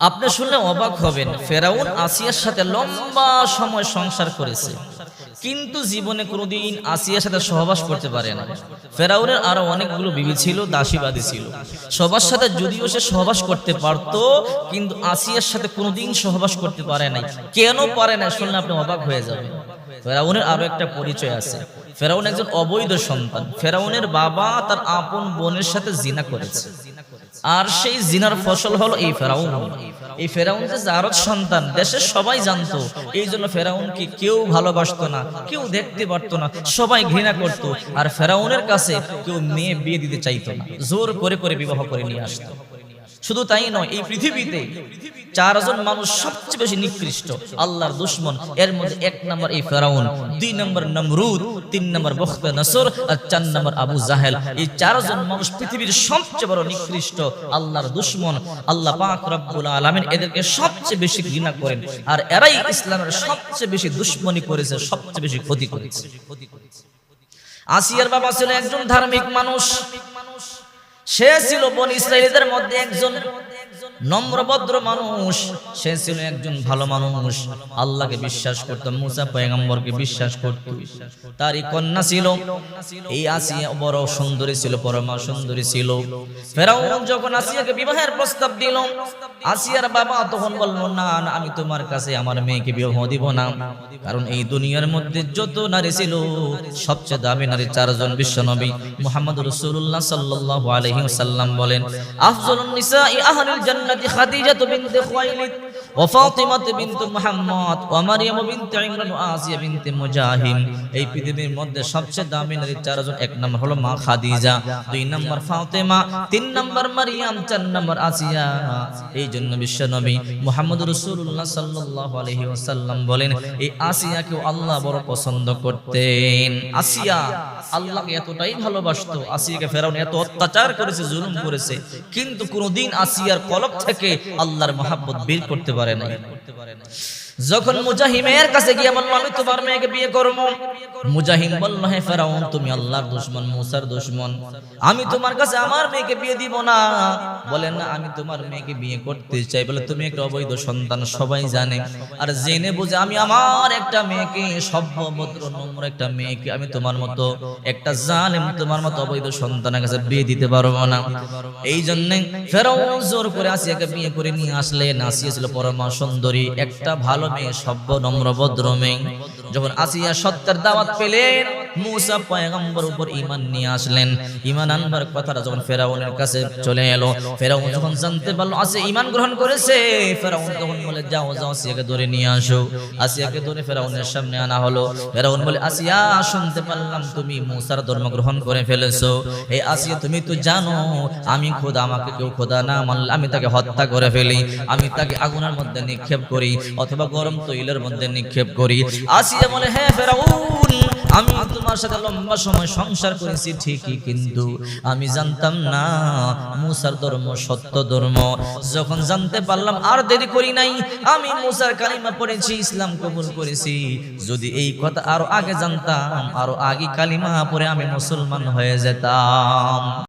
আপনি শুনলে অবাক হবেন, ফেরাউন আসিয়ার সাথে লম্বা সময় সংসার করেছে। কিন্তু জীবনে কোনোদিন আসিয়ার সাথে সহবাস করতে পারে না। ফেরাউনের আরও অনেকগুলো বিবি ছিল, দাসীবাদী ছিল। সবার সাথে যদিও সে সহবাস করতে পারত, কিন্তু আসিয়ার সাথে কোনোদিন সহবাস করতে পারে নাই। কেন পারে না শুনলে আপনি অবাক হয়ে যাবেন। ফেরাউনের আরও একটা পরিচয় আছে। ফেরাউন একজন অবৈধ সন্তান। ফেরাউনের বাবা তার আপন বোনের সাথে জিনা করেছে। আর সেই জিনার ফসল হলো এই ফেরাউন। এই ফেরাউন যে আরত সন্তান দেশের সবাই জানতো, এই জন্য ফেরাউনকে কেউ ভালোবাসতো না, কেউ দেখতে পারতো না, সবাই ঘৃণা করত, আর ফেরাউনের কাছে কেউ মেয়ে বিয়ে দিতে চাইতো না। জোর করে করে বিবাহ করে নিয়ে আসতো। শুধু তাই নয়, এই পৃথিবীতে চারজন মানুষ সবচেয়ে বেশি নিকৃষ্ট, আল্লাহর দুশ্মন। এর মধ্যে এক নম্বর এই ফেরাউন, দুই নম্বর নমরুদ, তিন নম্বর বখতে নসর, আর চার নম্বর আবু জাহেল। এই চারজন মানুষ পৃথিবীর সবচেয়ে বড় নিকৃষ্ট, আল্লাহর দুশ্মন। আল্লাহ পাক রব্বুল আলামিন এদেরকে সবচেয়ে বেশি ঘৃণা করেন, আর এরাই ইসলামের সবচেয়ে বেশি দুশ্মনী করেছে, সবচেয়ে বেশি ক্ষতি করেছে। আসিয়ার বাবা ছিল একজন ধার্মিক মানুষ। সে ছিল বন ইসরায়েলদের মধ্যে একজন নম্রভদ্র মানুষ, সে ছিল একজন ভালো মানুষ। আল্লাহকে বিশ্বাস করত, মুসা পয়গম্বরকে বিশ্বাস করত। তারই কন্যা ছিল। এই আসিয়া বড় সুন্দরী ছিল, পরমা সুন্দরী ছিল। ফেরাউন যখন আসিয়াকে বিবাহের প্রস্তাব দিল, আসিয়ার বাবা তখন বলল, না আমি তোমার কাছে আমার মেয়েকে বিবাহ দিব না। কারণ এই দুনিয়ার মধ্যে যত নারী ছিল, সবচেয়ে দামি নারী চারজন বিশ্বনবী মুহাম্মদ রাসূলুল্লাহ সাল্লাল্লাহু আলাইহি ওয়াসাল্লাম বলেন, আফজলুন নিসাই আহলিল জান্নাতি খাদিজাতু বিনতে খুয়াইলিদ। ওয়া আসিয়া এই আসিয়া। আল্লাহ বড় পছন্দ করতেন। আসিয়া আল্লাহকে এতটাই ভালোবাসতো, আসিয়াকে এত অত্যাচার করেছে, জুলুম করেছে, কিন্তু কোনোদিন আসিয়ার কলব থেকে আল্লাহর মহাব্বত বের করতে পারে Moreno. যখন মুজাহিমের কাছে গিয়ে আমি তোমার মেয়েকে বিয়ে মুজাহিম হে ফেরাউন, তুমি আল্লাহর মুসার আমি তোমার কাছে আমার মেয়েকে বিয়ে দিব না। বলেন না, আমি তোমার মেয়েকে বিয়ে করতে চাই। বলে, তুমি একটা অবৈধ সন্তান, সবাই জানে। আর জেনে বুঝে আমি আমার একটা মেয়েকে সভ্য ভদ্র নম্র একটা মেয়েকে আমি তোমার মতো একটা জালেম, তোমার মতো অবৈধ সন্তানের কাছে বিয়ে দিতে পারব না। এই জন্য ফেরাউন জোর করে আসিয়াকে বিয়ে করে নিয়ে আসলেন। আসিয়া পরমা সুন্দরী। একটা ভালো মেয়ে সভ্য নম্র ভদ্র মেয়ে। যখন আসিয়া সত্যের দাওয়াত পেলেন মুসা পয়গম্বর উপর ঈমান নিয়ে আসলেন। ঈমান আনবার কথাটা যখন ফেরাউনের কাছে চলে এলো, ফেরাউন যখন জানতে পারল, আসে, ঈমান গ্রহণ করেছে। ফেরাউন তখন বলে, যাও যাও, আসিয়াকে ধরে নিয়ে আসো। আসিয়াকে ধরে ফেরাউনের সামনে আনা হলো। ফেরাউন বলে, আসিয়া, শুনতে পারলাম তুমি মুসার ধর্ম গ্রহণ করে ফেলেছো। এই আসিয়া, তুমি তো জানো, আমি খোদা, আমাকে কেউ খোদা না মানলে আমি তাকে হত্যা করে ফেলি। আমি তাকে আগুনের মধ্যে নিক্ষেপ করি অথবা গরম তৈলের মধ্যে নিক্ষেপ করি। আসিয়া বলে হ্যাঁ ফেরাউন। আমি তোমার সাথে লম্বা সময় সংসার করেছি, ঠিকই কিন্তু আমি জানতাম না মুসার ধর্ম সত্য ধর্ম। যখন জানতে পারলাম আর দেরি করি নাই, আমি মুসার কালিমা পড়েছি, ইসলাম কবুল করেছি। যদি এই কথা আরও আগে জানতাম, আরও আগে কালিমা পরে আমি মুসলমান হয়ে যেতাম।